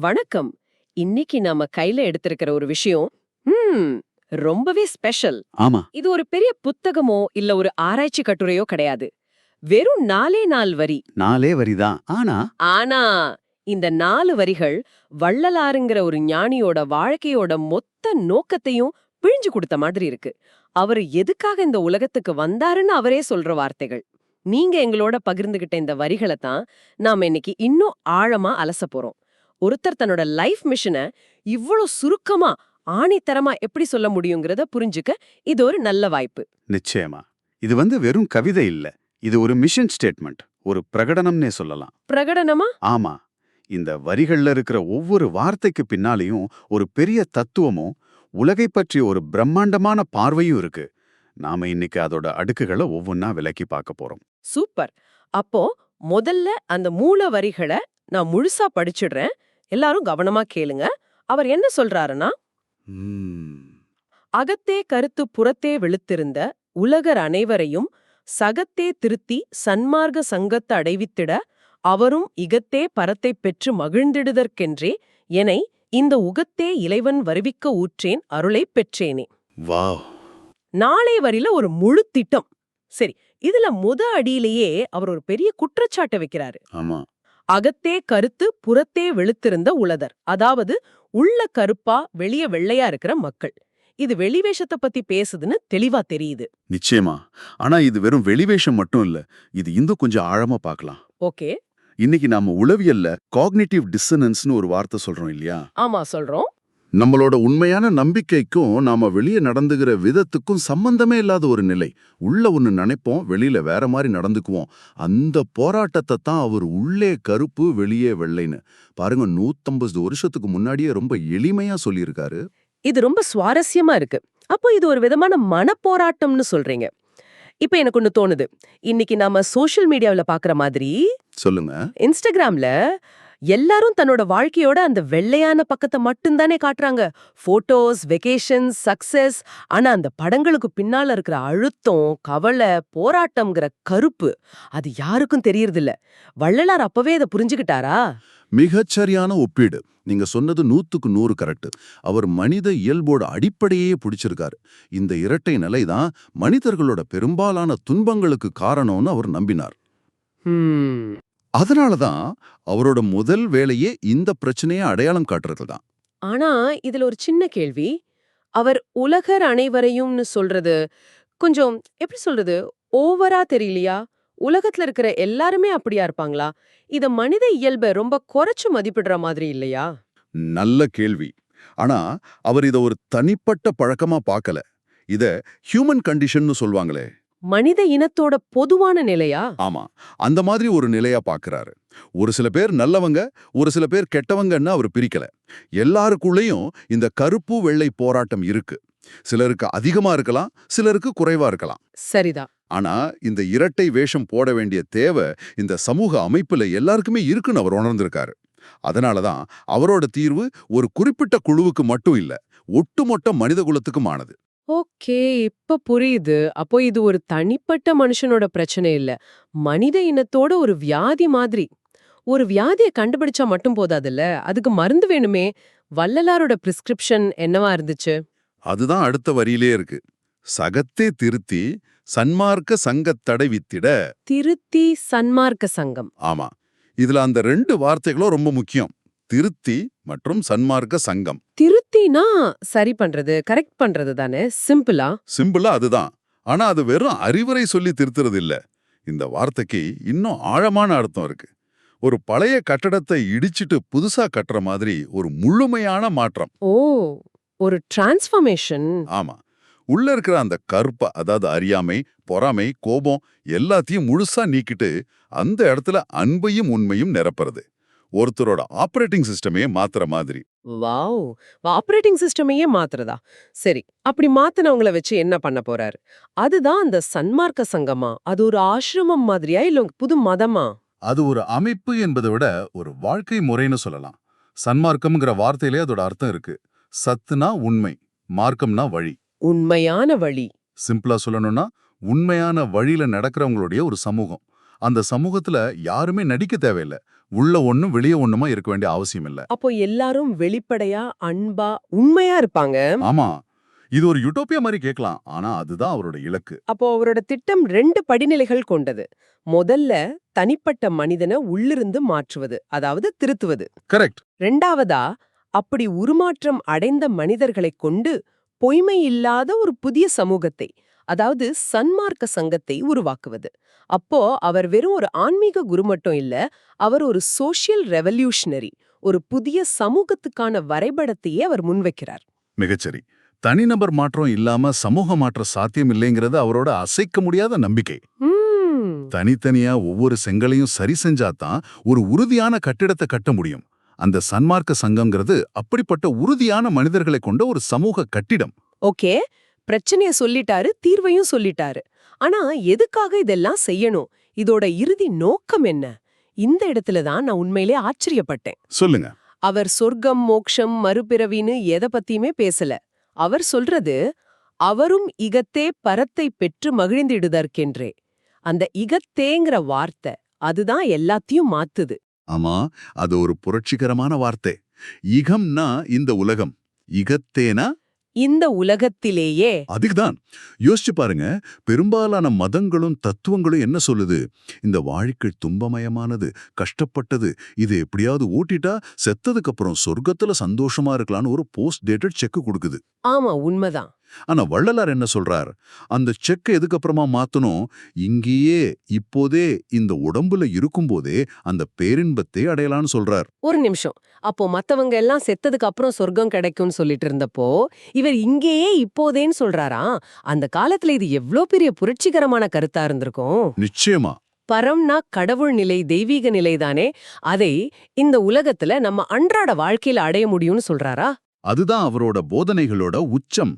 வணக்கம். இன்னைக்கு நாம கையில எடுத்திருக்கிற ஒரு விஷயம் ம் ரொம்பவே ஸ்பெஷல் ஆமா. இது ஒரு பெரிய புத்தகமோ இல்ல ஒரு ஆராய்ச்சி கட்டுரையோ கிடையாது. வெறும் நாலே நாள் வரி. நாலே வரிதான் ஆனா? ஆனா இந்த நாலு வரிகள் வள்ளலாருங்கிற ஒரு ஞானியோட வாழ்க்கையோட மொத்த நோக்கத்தையும் பிழிஞ்சு கொடுத்த மாதிரி இருக்கு. அவர் எதுக்காக இந்த உலகத்துக்கு வந்தாருன்னு அவரே சொல்ற வார்த்தைகள். நீங்க எங்களோட பகிர்ந்துகிட்ட இந்த வரிகளை தான் நாம இன்னைக்கு இன்னும் ஆழமா அலச போறோம். ஒருத்தர் தன்னோட லைஃப் மிஷனை இவ்வளவு சுருக்கமா ஆணித்தரமா எப்படி சொல்ல முடியுங்கிறத புரிஞ்சுக்க இது ஒரு நல்ல வாய்ப்பு. நிச்சயமா. இது வந்து வெறும் கவிதை இல்ல. இது ஒரு மிஷன் ஸ்டேட்மெண்ட் ஒரு பிரகடனம்னே சொல்லலாம். பிரகடனமா? ஆமா. இந்த வரிகள்ல இருக்கிற ஒவ்வொரு வார்த்தைக்கு பின்னாலேயும் ஒரு பெரிய தத்துவமும் உலகை பற்றி ஒரு பிரம்மாண்டமான பார்வையும் இருக்கு. நாம இன்னைக்கு அதோட அடுக்குகளை ஒவ்வொன்னா விலக்கி பார்க்க போறோம். சூப்பர். அப்போ முதல்ல அந்த மூல வரிகளை நான் முழுசா படிச்சிடுறேன். எல்லாரும் கவனமா கேளுங்க. அவர் என்ன சொல்றாருன்னா அகத்தே கருத்து புறத்தே வெளுத்திருந்த உலகர் அனைவரையும் சகத்தே திருத்தி சன்மார்க்க சங்கத்து அடைவித்திட அவரும் இகத்தே பரத்தைப் பெற்று மகிழ்ந்திடுதற்கென்றே எனை இந்த உகத்தே இளைவன் வருவிக்க ஊற்றேன் அருளைப் பெற்றேனே. வாவ். நாளை வரியில ஒரு முழு திட்டம். சரி இதுல முத அடியிலேயே அவர் ஒரு பெரிய குற்றச்சாட்டை வைக்கிறாரு. ஆமா. அகத்தே கருத்து புறத்தே வெளுத்திருந்த உலதர் அதாவது உள்ள கருப்பா வெளிய வெள்ளையா இருக்கிற மக்கள். இது வெளிவேஷத்தை பத்தி பேசுதுன்னு தெளிவா தெரியுது. நிச்சயமா. ஆனா இது வெறும் வெளிவேஷம் மட்டும் இல்ல இது இன்னும் கொஞ்சம் ஆழமா பார்க்கலாம் ஓகே. இன்னைக்கு நாம உளவியல்ல காக்னிட்டிவ் டிஸ்சனன்ஸ்னு ஒரு வார்த்தை சொல்றோம் இல்லையா? ஆமா சொல்றோம். நம்மளோட உண்மையான நம்பிக்கைக்கும் நாம வெளியே நடந்துகிற விதத்துக்கும் சம்பந்தமே இல்லாத ஒரு நிலை. உள்ள ஒன்னு நினைப்போம் வெளியில வேற மாதிரி நடந்துக்குவோம். அந்த போராட்டத்தை தான் அவர் உள்ளே கருப்பு வெளியே வெள்ளைன்னு. பாருங்க நூத்தம்பது வருஷத்துக்கு முன்னாடியே ரொம்ப எளிமையா சொல்லியிருக்காரு. இது ரொம்ப சுவாரஸ்யமா இருக்கு. அப்போ இது ஒரு விதமான மனப்போராட்டம்னு சொல்றீங்க. இப்ப எனக்கு ஒண்ணு தோணுது. இன்னைக்கு நாம சோஷியல் மீடியாவுல பாக்குற மாதிரி சொல்லுங்க. இன்ஸ்டாகிராம்ல எல்லாரும் தன்னோட வாழ்க்கையோட அந்த வெள்ளையான பக்கத்தை மட்டும்தானே காட்டுறாங்க. போட்டோஸ் வெகேஷன்ஸ் சக்சஸ் ஆனா அந்த படங்களுக்கு பின்னால இருக்கிற அழுத்தம் கவலை போராட்டம்ங்கிற கருப்பு அது யாருக்கும் தெரியறதில்ல. வள்ளலார் அப்பவே அதை புரிஞ்சுக்கிட்டாரா? மிகச்சரியான ஒப்பீடு. நீங்க சொன்னது நூத்துக்கு நூறு கரெக்ட் அவர் மனித இயல்போட அடிப்படையே பிடிச்சிருக்காரு. இந்த இரட்டை நிலைதான் மனிதர்களோட பெரும்பாலான துன்பங்களுக்கு காரணம்னு அவர் நம்பினார். ஹம், அதனால தான் அவரோட முதல் வேலையே இந்த பிரச்சனையை அடையாளம் காட்டுறது தான் ஆனா இதுல ஒரு சின்ன கேள்வி. அவர் உலகர் அனைவரையும்னு சொல்றது கொஞ்சம் எப்படி சொல்றது ஓவரா தெரியலையா? உலகத்துல இருக்கிற எல்லாருமே அப்படியா இருப்பாங்களா? இத மனித இயல்பை ரொம்ப குறைச்சு மதிப்பிடுற மாதிரி இல்லையா? நல்ல கேள்வி. ஆனா அவர் இத ஒரு தனிப்பட்ட பழக்கமா பார்க்கல. இத ஹியூமன் கண்டிஷன்னு சொல்வாங்களே. மனித இனத்தோட பொதுவான நிலையா? ஆமா. அந்த மாதிரி ஒரு நிலையா பார்க்கறாரு ஒரு சில பேர் நல்லவங்க ஒரு சில பேர் கெட்டவங்கன்னு அவர் பிரிக்கல. எல்லாருக்குள்ளேயும் இந்த கருப்பு வெள்ளை போராட்டம் இருக்கு. சிலருக்கு அதிகமா இருக்கலாம் சிலருக்கு குறைவா இருக்கலாம். சரிதான் ஆனா இந்த இரட்டை வேஷம் போட வேண்டிய தேவை இந்த சமூக அமைப்புல எல்லாருக்குமே இருக்குன்னு அவர் உணர்ந்திருக்காரு. அதனாலதான் அவரோட தீர்வு ஒரு குறிப்பிட்ட குழுவுக்கு மட்டும் இல்ல ஒட்டுமொத்த மனித குலத்துக்குமானது. ஓகே இப்ப புரியுது. அப்போ இது ஒரு தனிப்பட்ட மனுஷனோட பிரச்சனை இல்ல. மனித இனத்தோட ஒரு வியாதி மாதிரி. ஒரு வியாதியை கண்டுபிடிச்சா மட்டும் போதாதுல்ல? அதுக்கு மருந்து வேணுமே. வள்ளலாரோட பிரிஸ்கிரிப்ஷன் என்னவா இருந்துச்சு? அதுதான் அடுத்த வரியிலே இருக்கு. சகத்தே திருத்தி சன்மார்க்க சங்கத்தடை வித்திட. திருத்தி சன்மார்க்க சங்கம். ஆமா. இதுல அந்த ரெண்டு வார்த்தைகளும் ரொம்ப முக்கியம். திருத்தி மற்றும் சன்மார்க்க சங்கம். திருத்தினா சரி பண்றது கரெக்ட் பண்றது தானே? சிம்பிளா சிம்பிளா அதுதான். ஆனா அது வெறும் அறிவுரை சொல்லி திருத்துறது இல்ல இந்த வார்த்தைக்கு இன்னும் ஆழமான அர்த்தம் இருக்கு. ஒரு பழைய கட்டடத்தை இடிச்சிட்டு புதுசா கட்டுற மாதிரி ஒரு முழுமையான மாற்றம். ஓ ஒரு டிரான்ஸ்ஃபர்மேஷன் ஆமா. உள்ள இருக்கிற அந்த கருப்ப அதாவது அறியாமை பொறாமை கோபம் எல்லாத்தையும் முழுசா நீக்கிட்டு அந்த இடத்துல அன்பையும் உண்மையும் நிரப்புறது. ஒருத்தரோட ஆபரேட்டிங் சிஸ்டமே மாத்துற மாதிரி. வாவ்! ஆபரேட்டிங் சிஸ்டமையே மாத்துறதா? சரி அப்படி மாத்தினவங்கள வச்சு என்ன பண்ண போறாரு? அதுதான் அந்த சன்மார்க்க சங்கமா? அது ஒரு ஆசிரமம் மாதிரியா? இல்ல புது மதமா? அது ஒரு அமைப்பு என்பதை விட ஒரு வாழ்க்கை முறைன்னு சொல்லலாம். சன்மார்க்கம்ங்கிற வார்த்தையிலே அதோட அர்த்தம் இருக்கு. சத்துனா உண்மை மார்க்கம்னா வழி. உண்மையான வழி. சிம்பிளா சொல்லணும்னா உண்மையான வழியில நடக்கிறவங்களுடைய ஒரு சமூகம். அந்த சமூகத்துல யாருமே நடிக்க தேவையில்ல. உள்ள ஒண்ணும் வெளிய ஒண்ணுமா இருக்க வேண்டிய அவசியம் இல்ல. அப்போ எல்லாரும் வெளிப்படையா அன்பா உண்மையா இருப்பாங்க? ஆமா. இது ஒரு யுட்டோப்பியா மாதிரி கேட்கலாம். ஆனா அதுதான் அவரோட இலக்கு. அப்போ அவரோட திட்டம் ரெண்டு படிநிலைகள் கொண்டது. முதல்ல தனிப்பட்ட மனிதனை உள்ளிருந்து மாற்றுவது அதாவது திருத்துவது. கரெக்ட். ரெண்டாவதா அப்படி உருமாற்றம் அடைந்த மனிதர்களைக் கொண்டு பொய்மை இல்லாத ஒரு புதிய சமூகத்தை அதாவது சன்மார்க்க சங்கத்தை உருவாக்குவது. அப்போ அவர் வெறும் ஒரு ஆன்மீக குரு மட்டும் இல்ல அவர் ஒரு சோஷியல் ரெவல்யூஷனரி ஒரு புதிய சமூகத்துக்கான வரைபடத்தையே அவர் முன்வைக்கிறார். மிகச்சரி. தனிநபர் மாற்றம் இல்லாம சமூக மாற்றம் சாத்தியம் இல்லைங்கிறது அவரோட அசைக்க முடியாத நம்பிக்கை. தனித்தனியா ஒவ்வொரு செங்கலையும் சரி செஞ்சாதான் ஒரு உறுதியான கட்டிடத்தை கட்ட முடியும். அந்த சன்மார்க்க சங்கம்ங்கிறது அப்படிப்பட்ட உறுதியான மனிதர்களை கொண்ட ஒரு சமூக கட்டிடம். ஓகே. பிரச்சனைய சொல்லிட்டாரு தீர்வையும் சொல்லிட்டாரு. ஆனா எதுக்காக இதெல்லாம் செய்யணும்? இதோட இறுதி நோக்கம் என்ன? இந்த இடத்துல தான் நான் உண்மையிலே ஆச்சரியப்பட்டேன். சொல்லுங்க. அவர் சொர்க்கம் மோக்ஷம் மறுபிறவின்னு எதை பத்தியுமே பேசல. அவர் சொல்றது அவரும் இகத்தே பரத்தை பெற்று மகிழ்ந்திடுதற்கென்றே. அந்த இகத்தேங்கிற வார்த்தை அதுதான் எல்லாத்தையும் மாத்துது. ஆமா அது ஒரு புரட்சிகரமான வார்த்தை. இகம்னா இந்த உலகம். இகத்தேனா இந்த உலகத்திலேயே. அதுக்குதான். யோசிச்சு பாருங்க. பெரும்பாலான மதங்களும் தத்துவங்களும் என்ன சொல்லுது? இந்த வாழ்க்கை துன்பமயமானது கஷ்டப்பட்டது இது எப்படியாவது ஓட்டிட்டா செத்ததுக்கு அப்புறம் சொர்க்கத்துல சந்தோஷமா இருக்கலாம்னு ஒரு போஸ்ட் டேட்டட் செக் கொடுக்குது. ஆமா உண்மைதான். ஆனா வள்ளலார் என்ன சொல்றார்? அந்த செக்கை எதுக்கப்புறமா மாத்தணும்? இங்கேயே இப்போதே இந்த உடம்புல இருக்கும்போதே அந்த பேரின்பத்தை அடையலாம்னு சொல்றார். ஒரு நிமிஷம். அப்போ மத்தவங்க எல்லாம் செத்ததுக்கு அப்புறம் சொர்க்கம் கிடைக்கும்னு சொல்லிட்டு இருந்தப்போ இவர் இங்கேயே இப்போதேன்னு சொல்றாரா? அந்த காலத்துல இது எவ்ளோ பெரிய புரட்சிகரமான கருத்தா இருந்திருக்கும்? நிச்சயமா. பரம்னா கடவுள் நிலை தெய்வீக நிலைதானே அதை இந்த உலகத்துல நம்ம அன்றாட வாழ்க்கையில அடைய முடியும்னு சொல்றாரா? அதுதான் அவரோட போதனைகளோட உச்சம்.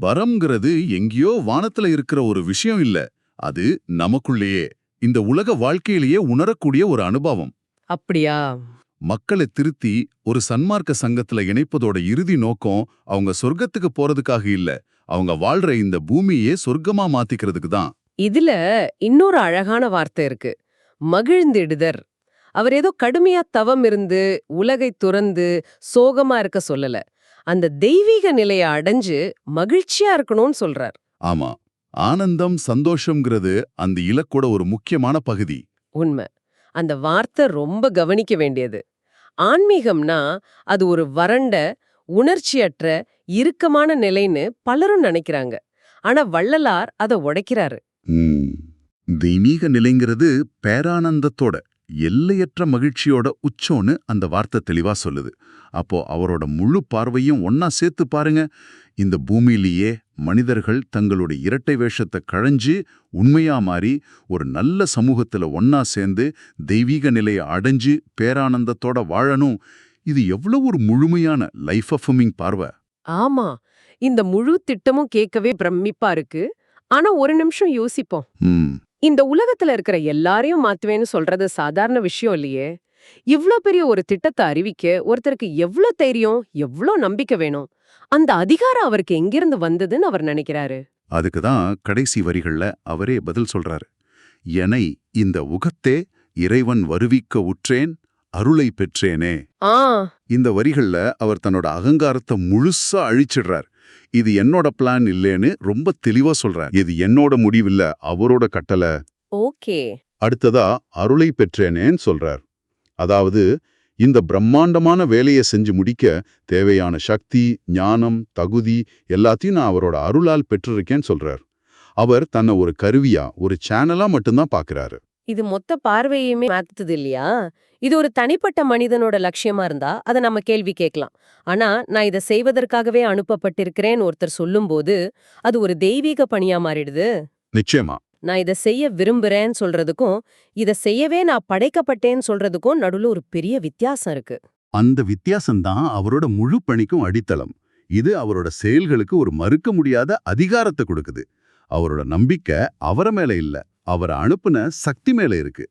பரம்ங்கிறது எங்கேயோ வானத்துல இருக்கிற ஒரு விஷயம் இல்ல. அது நமக்குள்ளேயே இந்த உலக வாழ்க்கையிலேயே உணரக்கூடிய ஒரு அனுபவம். அப்படியா? மக்களை திருத்தி ஒரு சன்மார்க்க சங்கத்துல இணைப்பதோட இறுதி நோக்கம் அவங்க சொர்க்கத்துக்கு போறதுக்காக இல்ல. அவங்க வாழ்ற இந்த பூமியே சொர்க்கமா மாத்திக்கிறதுக்கு தான். இதுல இன்னொரு அழகான வார்த்தை இருக்கு. மகிழ்ந்திடுதர். அவர் ஏதோ கடுமையா தவம் இருந்து உலகை துறந்து சோகமா இருக்க சொல்லல. அந்த தெய்வீக நிலைய அடைஞ்சு மகிழ்ச்சியா இருக்கணும்னு சொல்றார். ஆமா. ஆனந்தம் சந்தோஷம்ங்கிறது அந்த இலக்கோட ஒரு முக்கியமான பகுதி. உண்மை. அந்த வார்த்தை ரொம்ப கவனிக்க வேண்டியது. ஆன்மீகம்னா அது ஒரு வறண்ட உணர்ச்சியற்ற இறுக்கமான நிலைன்னு பலரும் நினைக்கிறாங்க. ஆனா வள்ளலார் அதை உடைக்கிறாரு. தெய்வீக நிலைங்கிறது பேரானந்தத்தோட. எல்லையற்ற மகிழ்ச்சியோட உச்சோன்னு அந்த வார்த்தை தெளிவா சொல்லுது. அப்போ அவரோட முழு பார்வையும் ஒன்னா சேர்த்து பாருங்க. இந்த பூமியிலேயே மனிதர்கள் தங்களுடைய இரட்டை வேஷத்தை களைஞ்சு உண்மையா மாறி ஒரு நல்ல சமூகத்துல ஒன்னா சேர்ந்து தெய்வீக நிலையை அடைஞ்சு பேரானந்தத்தோட வாழணும். இது எவ்வளவு ஒரு முழுமையான லைஃப் அஃபமிங் பார்வை. ஆமா. இந்த முழு திட்டமும் கேட்கவே பிரமிப்பா இருக்கு. ஆனா ஒரு நிமிஷம் யோசிப்போம். இந்த உலகத்துல இருக்கிற எல்லாரையும் மாத்துவேன்னு சொல்றது சாதாரண விஷயம் இல்லையே. இவ்ளோ பெரிய ஒரு திட்டத்தை அறிவிக்க ஒருத்தருக்கு எவ்ளோ தைரியம் எவ்ளோ நம்பிக்கை வேணும்? அந்த அதிகாரம் அவருக்கு எங்கிருந்து வந்ததுன்னு அவர் நினைக்கிறாரு. அதுக்கு தான் கடைசி வரிகள்ல அவரே பதில் சொல்றாரு. எனை இந்த உகத்தே இறைவன் வருவிக்க உற்றேன் அருளை பெற்றேனே. ஆ. இந்த வரிகள்ல அவர் தன்னோட அகங்காரத்தை முழுசா அழிச்சிடுறார். இது என்னோட பிளான் இல்லேன்னு ரொம்ப தெளிவா சொல்றார். இது என்னோட முடிவில்ல அவரோட கட்டளை. ஓகே. அடுத்ததா அருளை பெற்றேனேன்னு சொல்றார். அதாவது இந்த பிரம்மாண்டமான வேலையை செஞ்சு முடிக்க தேவையான சக்தி ஞானம் தகுதி எல்லாத்தையும் நான் அவரோட அருளால் பெற்றிருக்கேன்னு சொல்றார். அவர் தன்னை ஒரு கருவியா ஒரு சேனலா மட்டும்தான் பாக்குறாரு. இது மொத்த பார்வையுமே மாத்துது இல்லையா? இது ஒரு தனிப்பட்ட மனிதனோட லட்சியமா இருந்தா அதை நம்ம கேள்வி கேட்கலாம். ஆனா நான் இதை செய்வதற்காகவே அனுப்பப்பட்டிருக்கிறேன்னு ஒருத்தர் சொல்லும்போது அது ஒரு தெய்வீக பணியா மாறிடுது. நிச்சயமா. நான் இதை செய்ய விரும்புறேன்னு சொல்றதுக்கும் இதை செய்யவே நான் படைக்கப்பட்டேன்னு சொல்றதுக்கும் நடுவுல ஒரு பெரிய வித்தியாசம் இருக்கு. அந்த வித்தியாசம்தான் அவரோட முழு பணிக்கும் அடித்தளம். இது அவரோட செயல்களுக்கு ஒரு மறுக்க முடியாத அதிகாரத்தை கொடுக்குது. அவரோட நம்பிக்கை அவர மேல இல்ல. அவரை அனுப்புன சக்தி மேல இருக்கு.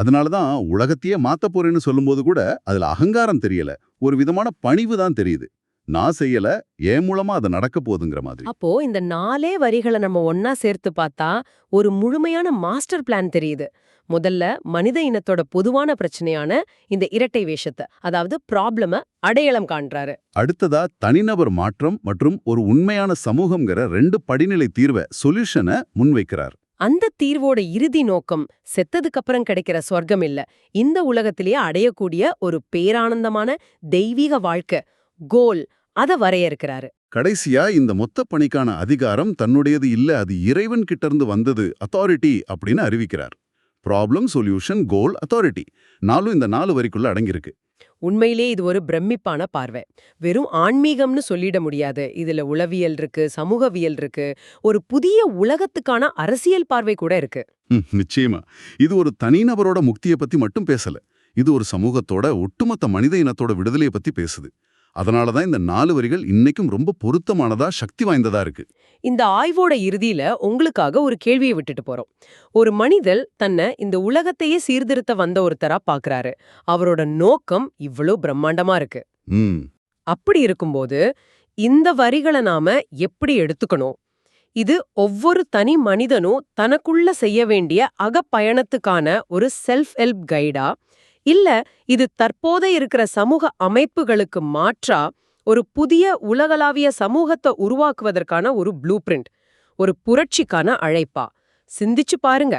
அதனாலதான் உலகத்தையே மாத்த போறேன்னு சொல்லும்போது கூட அதுல அகங்காரம் தெரியல. ஒரு விதமான பணிவு தான் தெரியுது. நான் செய்யல என் மூலமா அது நடக்க போகுதுங்கிற மாதிரி. அப்போ இந்த நாலே வரிகளை நம்ம ஒன்னா சேர்த்து பார்த்தா ஒரு முழுமையான மாஸ்டர் பிளான் தெரியுது. முதல்ல மனித இனத்தோட பொதுவான பிரச்சனையான இந்த இரட்டை வேஷத்தை அதாவது ப்ராப்ளம அடையாளம் காண்றாரு. அடுத்ததா தனிநபர் மாற்றம் மற்றும் ஒரு உண்மையான சமூகம்ங்கிற ரெண்டு படிநிலை தீர்வை சொல்யூஷனை முன்வைக்கிறார். அந்த தீர்வோட இறுதி நோக்கம் செத்ததுக்கு அப்புறம் கிடைக்கிற சொர்க்கம் இல்ல. இந்த உலகத்திலேயே அடையக்கூடிய ஒரு பேரானந்தமான தெய்வீக வாழ்க்கை கோல் அத வரையறுக்கிறாரு. கடைசியா இந்த மொத்த பணிக்கான அதிகாரம் தன்னுடையது இல்ல அது இறைவன் கிட்ட இருந்து வந்தது அத்தாரிட்டி அப்படின்னு அறிவிக்கிறார். ப்ராப்ளம் சொல்யூஷன் கோல் அத்தாரிட்டி நாலும் இந்த நாலு வரிக்குள்ள அடங்கியிருக்கு. உண்மையிலே இது ஒரு பிரமிப்பான பார்வை. வெறும் ஆன்மீகம்னு சொல்லிட முடியாது. இதுல உளவியல் இருக்கு சமூகவியல் இருக்கு. ஒரு புதிய உலகத்துக்கான அரசியல் பார்வை கூட இருக்கு. நிச்சயமா. இது ஒரு தனிநபரோட முக்தியை பத்தி மட்டும் பேசல. இது ஒரு சமூகத்தோட ஒட்டுமொத்த மனித இனத்தோட விடுதலையை பத்தி பேசுது. அதனால தான் இந்த நாலு வரிகள் இன்னைக்கும் ரொம்ப பொருத்தமானதா சக்தி வாய்ந்ததா இருக்கு. இந்த ஆய்வோட இறுதியில உங்களுக்காக ஒரு கேள்வியை விட்டுட்டு போறோம். ஒரு மனிதர் தன்னை இந்த உலகத்தையே சீர்திருத்த வந்த ஒருத்தரா பாக்குறாரு. அவரோட நோக்கம் இவ்வளவு பிரம்மாண்டமா இருக்கு. அப்படி இருக்கும்போது இந்த வரிகளை நாம எப்படி எடுத்துக்கணும்? இது ஒவ்வொரு தனி மனிதனும் தனக்குள்ள செய்ய வேண்டிய அகப்பயணத்துக்கான ஒரு செல்ஃப் ஹெல்ப் கைடா இல்ல இது தற்போத இருக்கிற சமூக அமைப்புகளுக்கு மாற்றா ஒரு புதிய உலகளாவிய சமூகத்தை உருவாக்குவதற்கான ஒரு ப்ளூ ஒரு புரட்சிக்கான அழைப்பா. சிந்திச்சு பாருங்க.